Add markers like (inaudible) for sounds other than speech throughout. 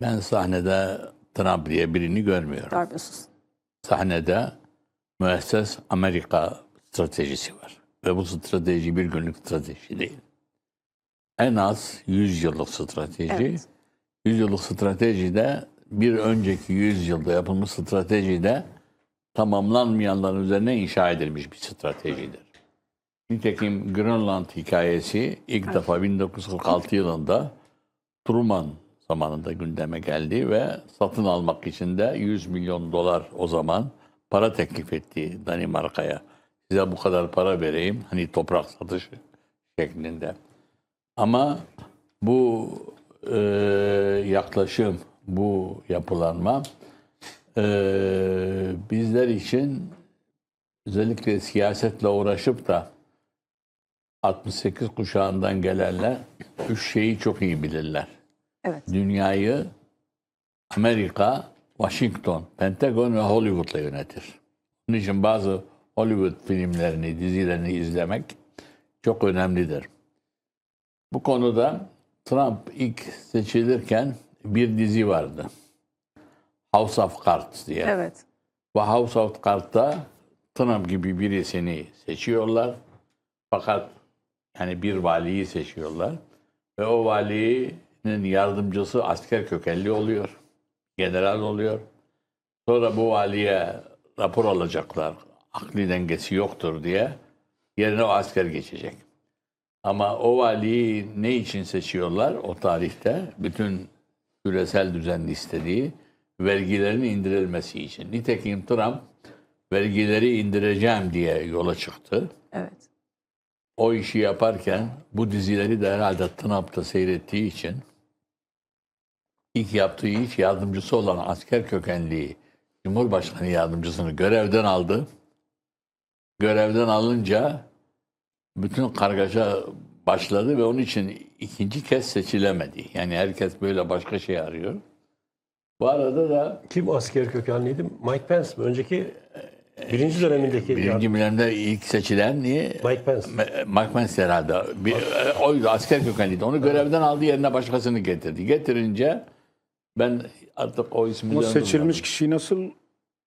Ben sahnede Trump diye birini görmüyorum. Görmüyorsunuz. Sahnede müesses Amerika stratejisi var. Ve bu strateji bir günlük strateji değil. En az 100 yıllık strateji. Evet. 100 yıllık stratejide bir önceki 100 yılda yapılmış stratejide tamamlanmayanların üzerine inşa edilmiş bir stratejidir. Nitekim Grönland hikayesi ilk defa 1946 yılında Truman zamanında gündeme geldi ve satın almak için de 100 milyon dolar o zaman para teklif etti Danimarka'ya. Size bu kadar para vereyim hani toprak satışı şeklinde. Ama bu e, yaklaşım, bu yapılanma e, bizler için özellikle siyasetle uğraşıp da 68 kuşağından gelenler üç şeyi çok iyi bilirler. Evet. Dünyayı Amerika, Washington, Pentagon ve Hollywood'la yönetir. Bunun için bazı Hollywood filmlerini, dizilerini izlemek çok önemlidir. Bu konuda Trump ilk seçilirken bir dizi vardı. House of Cards diye. Evet. Ve House of Cards'ta Trump gibi birisini seçiyorlar. Fakat yani bir valiyi seçiyorlar. Ve o valinin yardımcısı asker kökenli oluyor. General oluyor. Sonra bu valiye rapor alacaklar. Akli dengesi yoktur diye. Yerine o asker geçecek. Ama o valiyi ne için seçiyorlar o tarihte? Bütün küresel düzenli istediği vergilerin indirilmesi için. Nitekim Trump vergileri indireceğim diye yola çıktı. Evet. O işi yaparken bu dizileri de herhalde Trump'ta seyrettiği için ilk yaptığı iş yardımcısı olan asker kökenli Cumhurbaşkanı yardımcısını görevden aldı. Görevden alınca bütün kargaşa başladı ve onun için ikinci kez seçilemedi. Yani herkes böyle başka şey arıyor. Bu arada da Kim asker kökenliydi? Mike Pence mi? Önceki birinci dönemindeki birinci dönemde ilk seçilen niye? Mike Pence. Mike Pence herhalde. Bir, e, oydu asker kökenliydi. Onu görevden aldı yerine başkasını getirdi. Getirince ben artık o ismi Ama seçilmiş kişi nasıl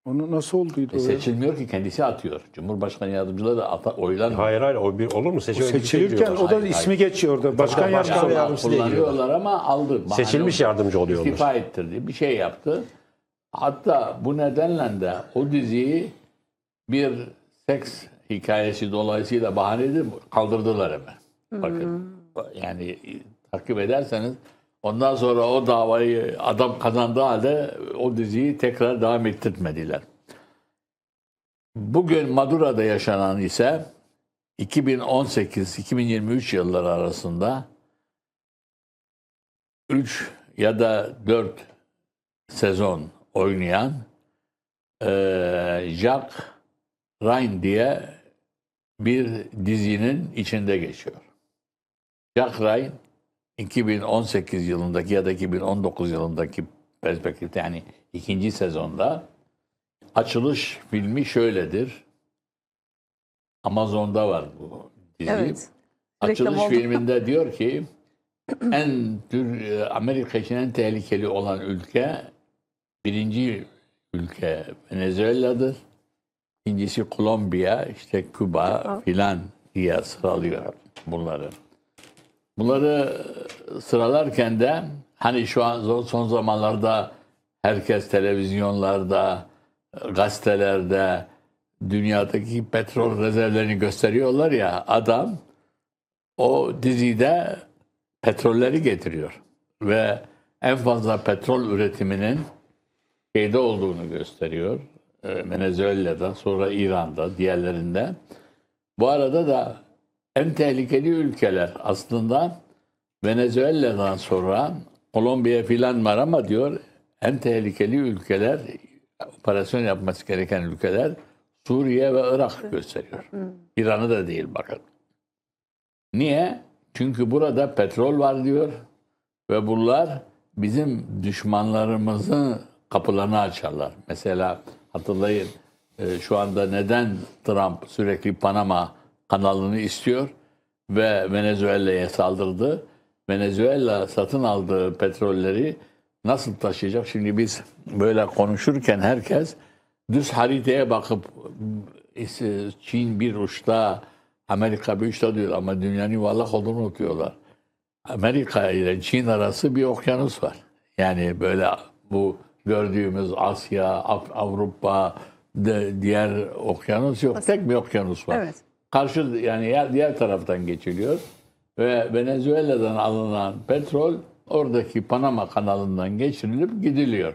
onu nasıl olduydu? E, seçilmiyor ki kendisi atıyor. Cumhurbaşkanı yardımcıları ata, oylar Hayır hayır o bir olur mu? Seçim Seçilirken o da Hayır, ismi geçiyor orada. Başkan yardımcısı. yardımcısı kullanıyorlar ama aldı. Bahane Seçilmiş oldu. yardımcı oluyor. İstifa ettirdi. Bir şey yaptı. Hatta bu nedenle de o diziyi bir seks hikayesi dolayısıyla bahane edip kaldırdılar hemen. Bakın. Yani takip ederseniz ondan sonra o davayı adam kazandığı halde o diziyi tekrar devam ettirmediler. Bugün Madura'da yaşanan ise 2018-2023 yılları arasında 3 ya da 4 sezon oynayan eee Jack Ryan diye bir dizinin içinde geçiyor. Jack Ryan 2018 yılındaki ya da 2019 yılındaki perspektifte yani ikinci sezonda açılış filmi şöyledir. Amazon'da var bu dizi. Evet. Açılış oldu. filminde (laughs) diyor ki en Amerika için en tehlikeli olan ülke birinci ülke Venezuela'dır. İkincisi Kolombiya, işte Küba filan diye sıralıyor bunları. Bunları sıralarken de hani şu an son- zamanlarda herkes televizyonlarda, gazetelerde dünyadaki petrol rezervlerini gösteriyorlar ya adam o dizide petrolleri getiriyor ve en fazla petrol üretiminin şeyde olduğunu gösteriyor. Ee, Venezuela'da, sonra İran'da, diğerlerinde. Bu arada da en tehlikeli ülkeler aslında Venezuela'dan sonra Kolombiya filan var ama diyor en tehlikeli ülkeler operasyon yapması gereken ülkeler Suriye ve Irak gösteriyor. İran'ı da değil bakın. Niye? Çünkü burada petrol var diyor ve bunlar bizim düşmanlarımızın kapılarını açarlar. Mesela hatırlayın e, şu anda neden Trump sürekli Panama kanalını istiyor ve Venezuela'ya saldırdı? Venezuela satın aldığı petrolleri nasıl taşıyacak? Şimdi biz böyle konuşurken herkes düz haritaya bakıp Çin bir uçta, Amerika bir uçta diyor ama dünyanın yuvarlak olduğunu unutuyorlar. Amerika ile Çin arası bir okyanus var. Yani böyle bu gördüğümüz Asya, Avrupa, diğer okyanus yok. Tek bir okyanus var. Evet. Karşı yani diğer taraftan geçiliyor ve Venezuela'dan alınan petrol oradaki Panama kanalından geçirilip gidiliyor.